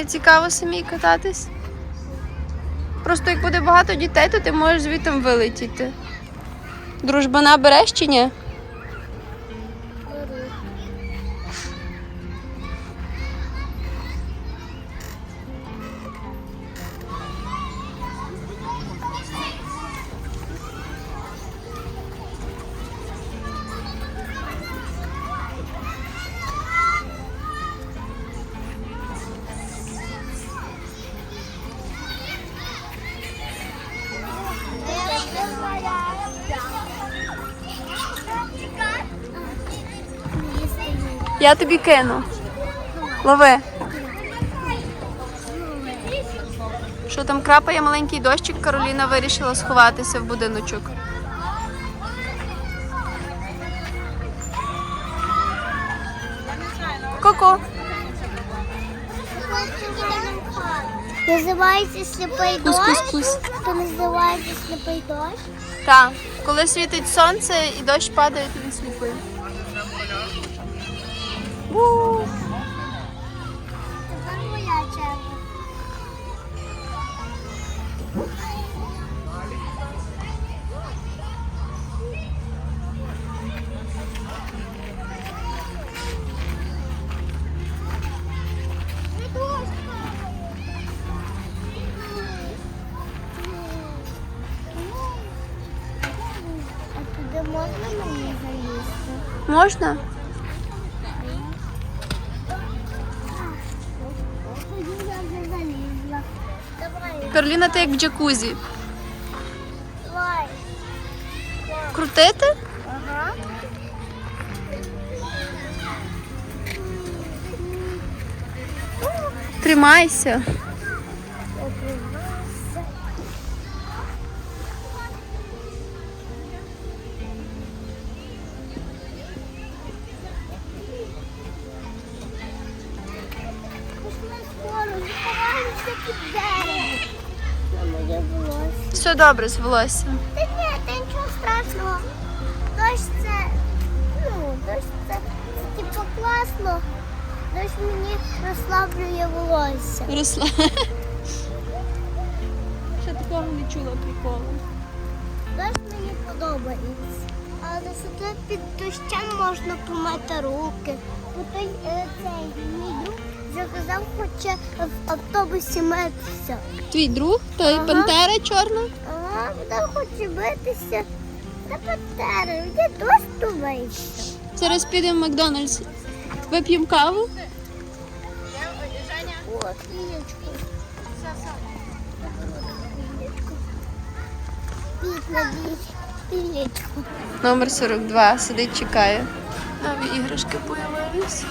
Не цікаво самій кататись? Просто як буде багато дітей, то ти можеш звітом вилетіти. Дружбана береш чи ні? Я тобі кину. Лови. Що там крапає маленький дощик, Кароліна вирішила сховатися в будиночок. Ко-ко. Називається сліпий Кус, дощ. кус, кус. То називається сліпий дощ. Так, коли світить сонце і дощ падає, то він сліпий. А Кароліна, ти як в джакузі. Крутити? Ага. Тримайся. Все добре з волоссям. Та ні, та нічого страшного. Дощ це, ну, дощ це, це типу класно. Дощ мені розслаблює волосся. Росла. Ще такого не чула приколу. Дощ мені подобається. Але зато під дощем можна помити руки. Бо той е, цей мій друг заказав, хоче в автобусі митися. Твій друг, той Ага. пантера чорна. Ага, вона хоче битися. Та патери, де дощ то. Зараз підемо в Макдональдс. Вип'ємо каву. Бідна Лілечку. Номер 42 сидить, чекає. Нові іграшки появились.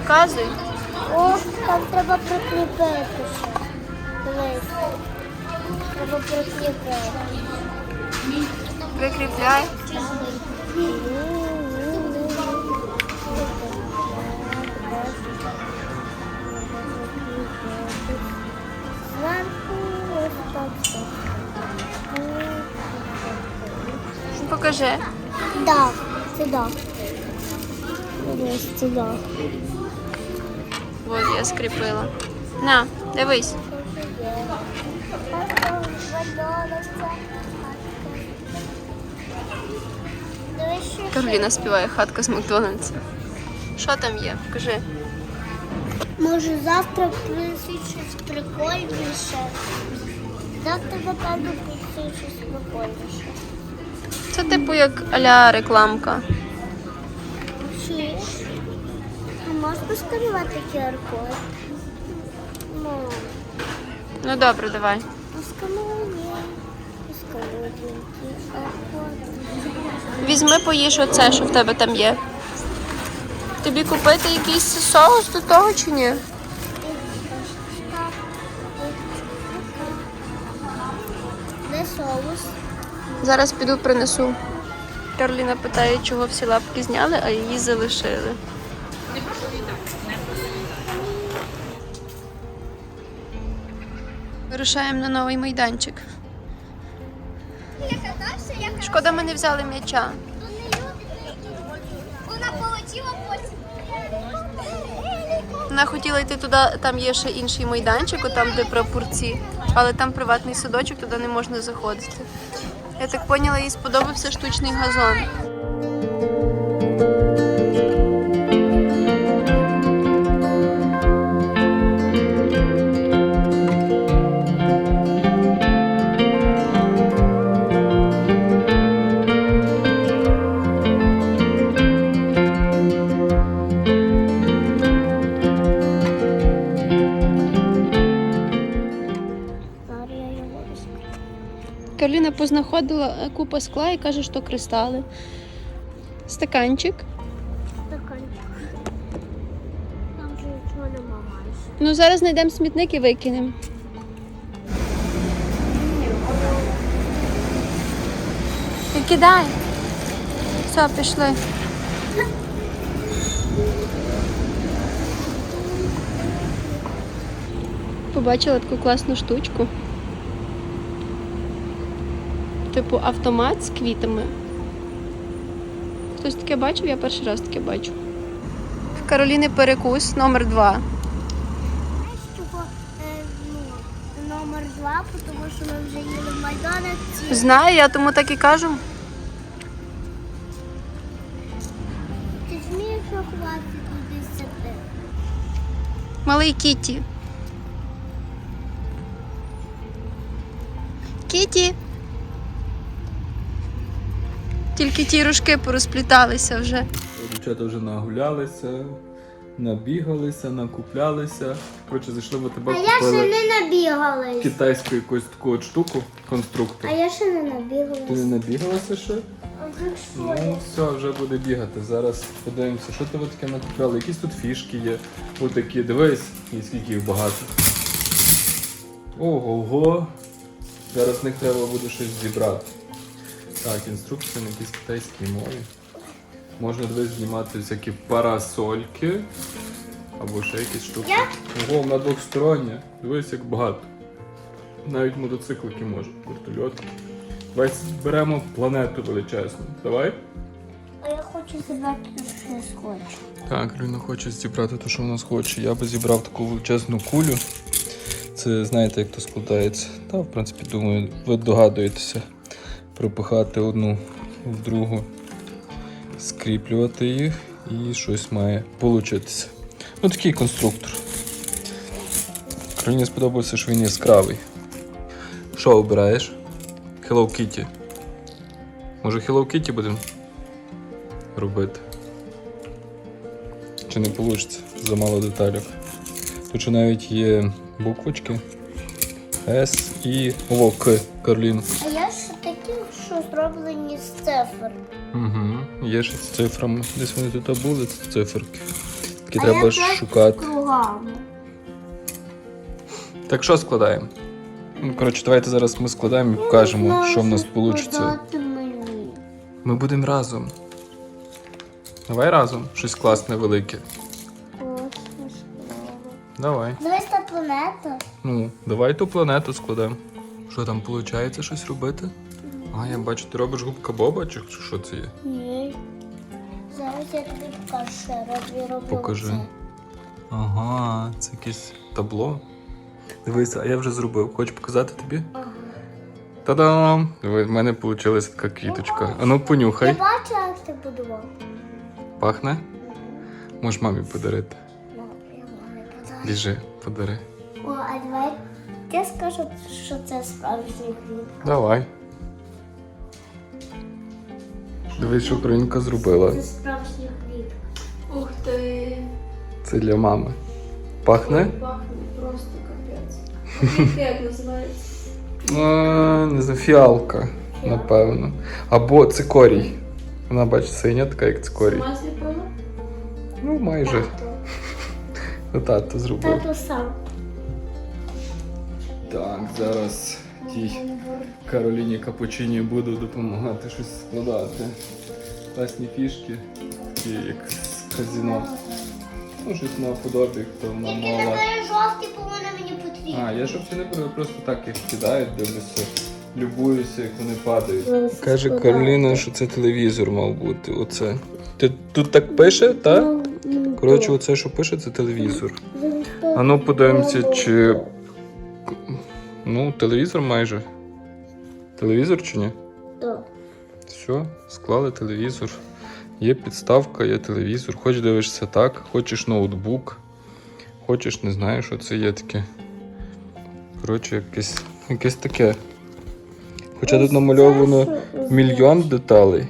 Показуй. О, там треба прикріпити ще. Дивись. Треба прикріпити. Прикріпляй. Покажи. Да, це да. От я скріпила. На, дивись. Кароліна співає хатка з Макдональдса. Що там є? Покажи. Може завтра принесуть щось прикольніше. Завтра, напевно, принесуть щось прикольніше. Це типу як аля рекламка. можу сканувати QR-код? Мам. Ну добре, давай. Ар-код. Візьми, поїж оце, що в тебе там є. Тобі купити якийсь соус до того чи ні? Де соус? Зараз піду принесу. Карліна питає, чого всі лапки зняли, а її залишили. Вирушаємо на новий майданчик. Шкода, ми не взяли м'яча. Вона полетіла потім. Вона хотіла йти туди, там є ще інший майданчик, там де прапорці, але там приватний садочок, туди не можна заходити. Я так поняла, їй сподобався штучний газон. Познаходила е, купа скла і каже, що кристали. Стаканчик. Стаканчик. Там вже нічого нема майже. Ну зараз знайдемо смітник і викинемо. І кидай. Все, пішли. Побачила таку класну штучку. Типу автомат з квітами. Хтось таке бачив? Я перший раз таке бачу. Кароліни перекус номер два. Знаєш, чого е, ну, номер два, тому що ми вже їли в Макдональдсі. Знаю, я тому так і кажу. Ти змієш рахувати до 10? Малий Кіті. Кіті. Тільки ті рожки порозпліталися вже. Дівчата вже нагулялися, набігалися, накуплялися. Коротше, зайшли в тебе А я ще купили не набігалась. китайську якусь таку от штуку, конструктор. А я ще не Ти не набігалась. набігалася ще? А так що Ну все, вже буде бігати. Зараз подивимося, що ти таке накупляли. Якісь тут фішки є. Ось такі, дивись, і скільки їх багато. Ого-го. Зараз з них треба буде щось зібрати. Так, інструкція на якійсь китайській мові. Можна дивись знімати всякі парасольки. Або ще якісь штуки. Ого, вона двохстороння. Дивись, як багато. Навіть мотоциклики можуть, вертольотки. Давай зберемо планету величезну. Давай. А я хочу забрати тут щось хочу. Так, Люна хоче зібрати те, що в нас хоче. Я би зібрав таку величезну кулю. Це знаєте, як то складається. Та, в принципі, думаю, ви догадуєтеся. Пропихати одну в другу, скріплювати їх і щось має получитися. Ну, такий конструктор. Кароліні сподобався, що він яскравий. Що обираєш? Hello Kitty. Може Hello Kitty будемо робити? Чи не вийде? Замало деталів. Тут ще навіть є буквочки С і О, К, Карлін. Такі, що зроблені з цифр. Угу. Є ще з цифрами. Десь вони тут були, ці циферки. Які А треба я шукати. Кругами. Так що складаємо? Ну, коротше, давайте зараз ми складаємо і покажемо, що в нас вийде. Ми будемо разом. Давай разом. Щось класне велике. Давай. Дивись та планета. Ну, давай ту планету складемо. Що там виходить щось робити? А, я бачу, ти робиш губка Боба, чи що це є? Ні. Зараз я тобі покажу, роблю. роблю Покажи. оце. Ага, це якесь табло. Дивися, а я вже зробив. Хочу показати тобі? Ага. Та-дам! Диви, в мене вийшла така квіточка. А ну Я понюхай. бачила, як ти будував. Пахне? Можеш мамі подарити. Ну, я мамі казала. Біжи, подари. О, а давай я скажу, що це справжній хліб. Давай. Дивись, що Українка зробила. Це справжній хліб. Ух ти! Це для мами. Пахне? Пахне просто капець. Як називається? А, не знаю, фіалка, напевно. Або цикорій. Вона бачить синя, така як цикорій. Сама зліпила? Ну, майже. Ну, тато зробив. Тато сам. Так, зараз тій Кароліні Капучині буду допомагати щось складати. Класні фішки, такі як з казіно. Ну, щось на подобі, хто не мала. жовті, бо вони мені потрібні. А, я жовті не беру, просто так їх кидають, дивлюся, любуюся, як вони падають. Каже Кароліна, що це телевізор мав бути. Оце. Ти тут так пише, так? Коротше, оце, що пише, це телевізор. А ну подивимося, чи. Ну, телевізор майже. Телевізор чи ні? Так. Все, склали телевізор. Є підставка, є телевізор. Хоч дивишся так, хочеш ноутбук, хочеш не знаю, що це є таке. Коротше, якесь, якесь таке. Хоча тут намальовано мільйон деталей.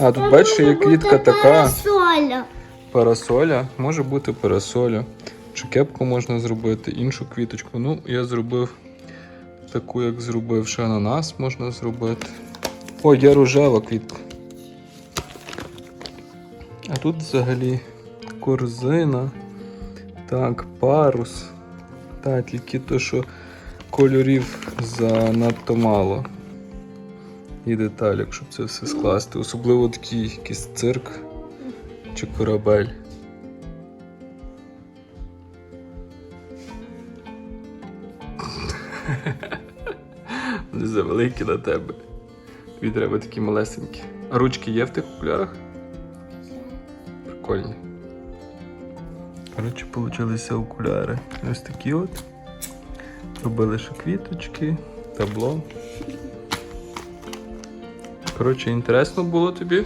А, тут бачиш, є квітка така. Соля. Парасоля, може бути парасоля. Чи кепку можна зробити, іншу квіточку. Ну, я зробив таку, як зробив ще ананас можна зробити. О, є рожева квітка. А тут взагалі корзина. Так, парус. Так, тільки то, що кольорів занадто мало. І деталік, щоб це все скласти. Особливо такий якийсь цирк чи корабель. Завеликі на тебе. Тобі треба такі малесенькі. А ручки є в тих окулярах? Прикольні. Коротше, получилися окуляри. Ось такі от. Робили ще квіточки, табло. Коротше, інтересно було тобі?